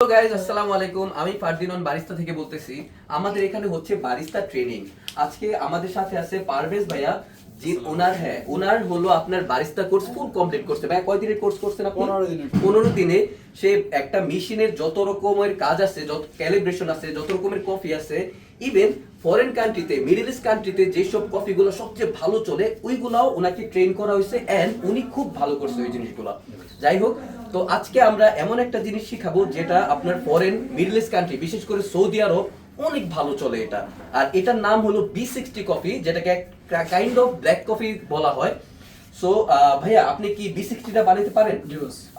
Guys আসসালামু আলাইকুম। আমি ফারদিনন বারিস্তা থেকে বলতেছি, আমাদের এখানে হচ্ছে বারিস্তা ট্রেনিং আজকে আমাদের সাথে আছে পারভেজ ভাইয়া যে ওনার হ্যাঁ ওনার হলো আপনার বারিস্তা কোর্স ফুল কমপ্লিট করছে। ভাই কয় দিনের কোর্স করছেন আপনি? 15 দিনের। পনেরো দিনে সে একটা মেশিনের যত রকমের কাজ আছে যত ক্যালিব্রেশন আছে যত রকমের কফি আছে ইভেন ফরেন কান্ট্রিতে মিডল ইস্ট কান্ট্রিতে যেসব কফিগুলো সবচেয়ে ভালো চলে ওইগুলাও ওনাকে ট্রেন করা হয়েছে এন্ড উনি খুব ভালো করছে ওই জিনিসগুলো। যাই হোক তো আজকে আমরা এমন একটা জিনিস শিখাবো যেটা আপনার ফরেন মিডল ইস্ট কান্ট্রি বিশেষ করে সৌদি আরব অনেক ভালো চলে এটা। আর এটার নাম হলো বি সিক্সটি কফি যেটাকে কাইন্ড অফ ব্ল্যাক কফি বলা হয়। সো ভাইয়া আপনি কি বি সিক্সটিটা বানাতে পারেন?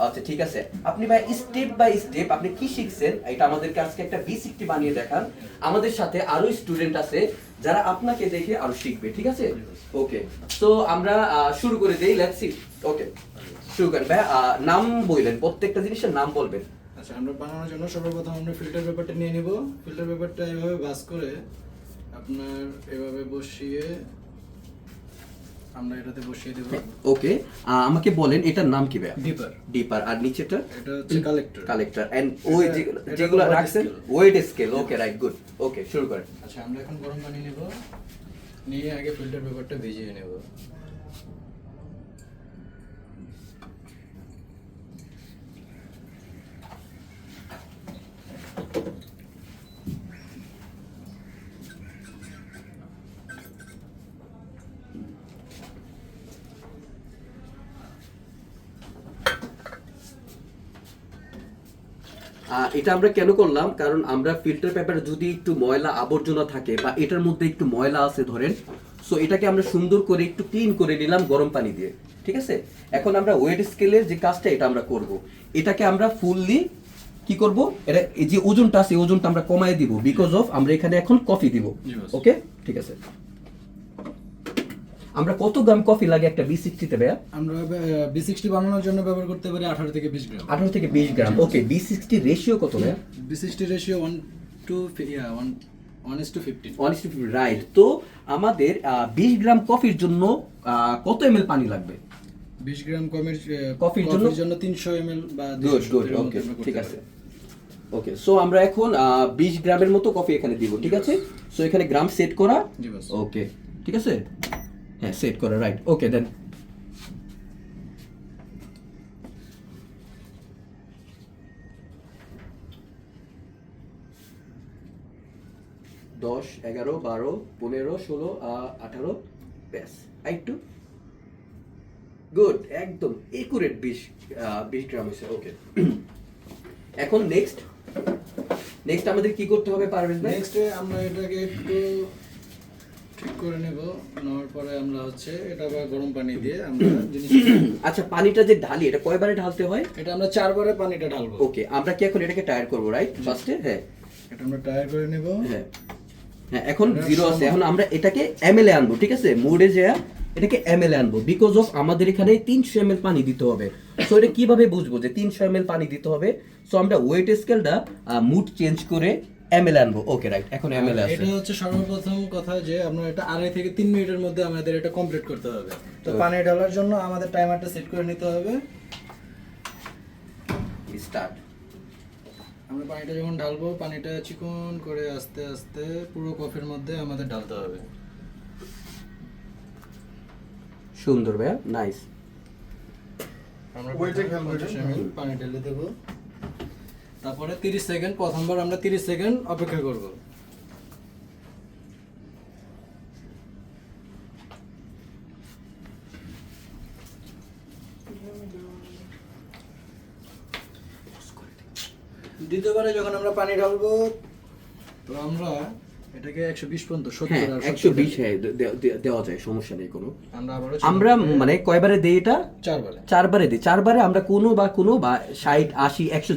আচ্ছা ঠিক আছে। আপনি ভাই স্টেপ বাই স্টেপ আপনি কি শিখছেন? এটা আমাদেরকে আজকে একটা বি সিক্সটি বানিয়ে দেখান। আমাদের সাথে আরও স্টুডেন্ট আছে যারা আপনাকে দেখে আরও শিখবে ঠিক আছে? ওকে তো আমরা শুরু করে দেই লেটস সি ওকে শুরু করেন। ভাই নাম বললেন প্রত্যেকটা জিনিসের নাম বলবেন। আচ্ছা আমরা বানানোর জন্য সর্বপ্রথম আমরা ফিল্টার পেপারটা নিয়ে নিব। ফিল্টার পেপারটা এভাবে ভাঁজ করে আপনার এভাবে বসিয়ে আমরা এটাতে বসিয়ে দেব। ওকে আমাকে বলেন এটার নাম কি ভাই ডিপার ডিপার আর নিচেটা এটা হচ্ছে কালেক্টর কালেক্টর এন্ড ওই যেগুলো- রাখছেন weight scale okay right good okay শুরু করেন। আচ্ছা আমরা এখন গরম পানি নেব নিয়ে আগে ফিল্টার পেপারটা ভিজিয়ে নেব। এটা আমরা কেন করলাম? কারণ আমরা ফিল্টার পেপারে যদি একটু ময়লা আবর্জনা থাকে বা এটার মধ্যে একটু ময়লা আছে ধরেন সো এটাকে আমরা সুন্দর করে একটু ক্লিন করে নিলাম গরম পানি দিয়ে ঠিক আছে? এখন আমরা ওয়েট স্কেলের যে কাজটা এটা আমরা করব। এটাকে আমরা ফুললি কি করব? এটা এই যে ওজনটা আছে ওজনটা আমরা কমায় দিব বিকজ অফ আমরা এখানে এখন কফি দিব ওকে ঠিক আছে। আমরা কত গ্রাম কফি লাগে একটা বি সিক্সটিতে ভাইয়া? আমরা বি সিক্সটি বানানোর জন্য ব্যবহার করতে পারি আঠারো থেকে বিশ গ্রাম। আঠারো থেকে বিশ গ্রাম। ওকে বি সিক্সটি রেশিও কত ভাইয়া? V sixty ratio one two one right তো আমাদের বিশ গ্রাম কফির জন্য কত এম পানি লাগবে? বিশ গ্রাম কমের কফির জন্য- জন্য তিনশো এম বা গুড 200 গুড এর ওকে ঠিক আছে। ওকে সো আমরা এখন বিশ গ্রামের মতো কফি এখানে দিব ঠিক আছে? সো এখানে গ্রাম সেট করা। ওকে ঠিক আছে? হ্যাঁ সেট করা রাইট ওকে দেন দশ এগারো বারো পনেরো ষোলো আহ, আঠারো ব্যাস একটু গুড একদম একুরেট বিশ আহ, বিশ গ্রাম হয়েছে ওকে এখন নেক্সট নেক্সট আমাদের কি করতে হবে পারবেন নেক্সট আমরা এটাকে একটু ঠিক করে নেব নেওয়ার পরে আমরা হচ্ছে এটা আবার গরম পানি দিয়ে আমরা জিনিস আচ্ছা পানিটা যে ঢালি এটা কয়বারে ঢালতে হয়? এটা আমরা চারবারে পানিটা ঢালবো। ওকে আমরা কি এখন এটাকে টায়ার করব রাইট ফার্স্টে হ্যাঁ। এটা আমরা টায়ার করে নেব। হ্যাঁ। হ্যাঁ এখন জিরো আছে। এখন আমরা এটাকে এমএলএ আনব ঠিক আছে? মোডে যে এটাকে এমএলএ আনব বিকজ অফ আমাদের এখানে তিনশো এম পানি দিতে হবে। সো এটা কীভাবে বুঝব যে তিনশো এম পানি দিতে হবে? সো আমরা ওয়েট স্কেলটা মুড চেঞ্জ করে এমএলএ আনব ওকে রাইট এখন এমএলএ আছে এটা হচ্ছে সর্বপ্রথম কথা যে আমরা এটা আড়াই থেকে তিন মিনিটের মধ্যে আমাদের এটা কমপ্লিট করতে হবে। তো পানি ঢালার জন্য আমাদের টাইমারটা সেট করে নিতে হবে। স্টার্ট আমরা পানিটা যখন ঢালবো পানিটা চিকন করে আস্তে আস্তে পুরো কফির মধ্যে আমাদের ঢালতে হবে। সুন্দর ভাইয়া নাইস আমরা ওইটা খেয়াল করে 50 ml পানি ঢেলে দেবো। তারপরে 30 সেকেন্ড, প্রথমবার আমরা 30 সেকেন্ড অপেক্ষা করব। দ্বিতীয়বারে যখন আমরা পানি ঢালবো, তো আমরা এটাকে 120 পর্যন্ত 70 হ্যাঁ আর 70 একশো বিশ হ্যাঁ দেওয়া যায় সমস্যা নেই কোনো। আমরা আমরা মানে কয়বারে দেই এটা? চারবারে। চারবারে দিই। চারবারে আমরা কোনো বা কোনো বা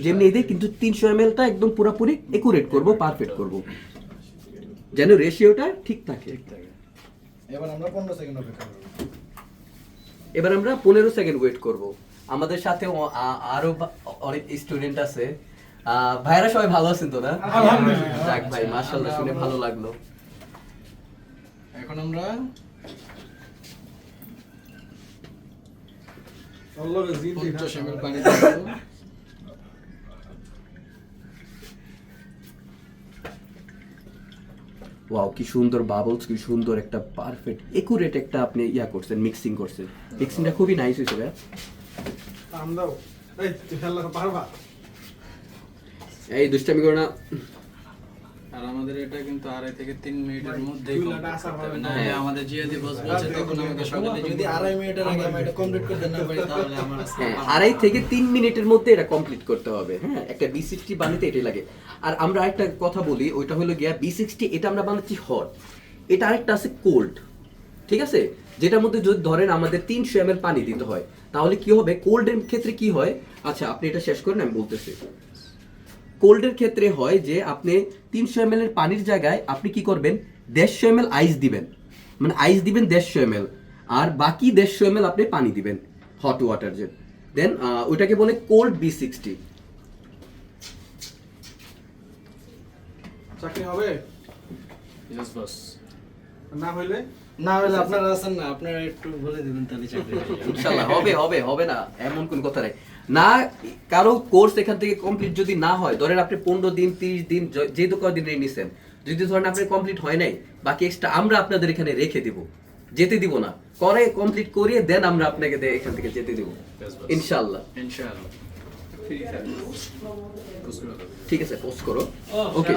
যেমনি দিই কিন্তু টা একদম পুরোপুরি একুরেট করব পারফেক্ট করব। যেন রেশিওটা ঠিক থাকে। ঠিক থাকে। এবার আমরা 15 সেকেন্ড অপেক্ষা করব। এবার আমরা পনেরো সেকেন্ড ওয়েট করব। আমাদের সাথে আরও অনেক স্টুডেন্ট আছে। ভাইরা সবাই ভালো আছেন তো না? যাক ভাই মার্শাল্লাহ শুনে ভালো লাগল। এখন আমরা ওয়াও কি সুন্দর বাবলস কি সুন্দর একটা পারফেক্ট একুরেট একটা আপনি ইয়া করছেন মিক্সিং করছেন। মিক্সিংটা খুবই নাইস হয়েছে ভাই। আমরাও এই খেলা পারবা? এই দুষ্টামি করো না। আর আমাদের এটা কিন্তু আড়াই থেকে তিন মিনিটের মধ্যেই না না। আমাদের জিয়াদি বস বলছে তখন আমাকে সকালে যদি আড়াই মিনিটের আগে আমি এটা কমপ্লিট করতে না পারি তাহলে আমার হ্যাঁ আড়াই থেকে তিন মিনিটের মধ্যে এটা কমপ্লিট করতে হবে। হ্যাঁ একটা বি সিক্সটি বানাতে এটাই লাগে। আর আমরা একটা কথা বলি ওইটা হলো গিয়া বি সিক্সটি এটা আমরা বানাচ্ছি হট এটা আরেকটা আছে কোল্ড ঠিক আছে? যেটার মধ্যে যদি ধরেন আমাদের তিনশো এম পানি দিতে হয় তাহলে কি হবে? কোল্ডের ক্ষেত্রে কি হয়? আচ্ছা আপনি এটা শেষ করেন আমি বলতেছি। কোল্ডের ক্ষেত্রে হয় যে আপনি তিনশো এম এর পানির জায়গায় আপনি কি করবেন? দেড়শো এম আইস দিবেন। মানে আইস দিবেন দেড়শো এম আর বাকি দেড়শো এম আপনি পানি দিবেন হট ওয়াটার যে দেন ওইটাকে বলে কোল্ড বি সিক্সটি চাকরি হবে. না হইলে? না হলে আপনারা আছেন না আপনারা একটু বলে দিবেন তাহলে চাকরি যাবে। ইনশাল্লাহ হবে হবে হবে না এমন কোন কথা নাই। না কারও কোর্স এখান থেকে কমপ্লিট যদি না হয় ধরেন আপনি পনেরো দিন তিরিশ দিন কদিন নিছেন যদি ধরেন আপনি কমপ্লিট হয় নাই বাকি এক্সট্রা আমরা আপনাদের এখানে রেখে দিব যেতে দিব না। করে কমপ্লিট করিয়ে দেন আমরা আপনাকে এখান থেকে যেতে দিব। ইনশাল্লাহ। ইনশাআল্লাহ ঠিক আছে পোস্ট করো। ওকে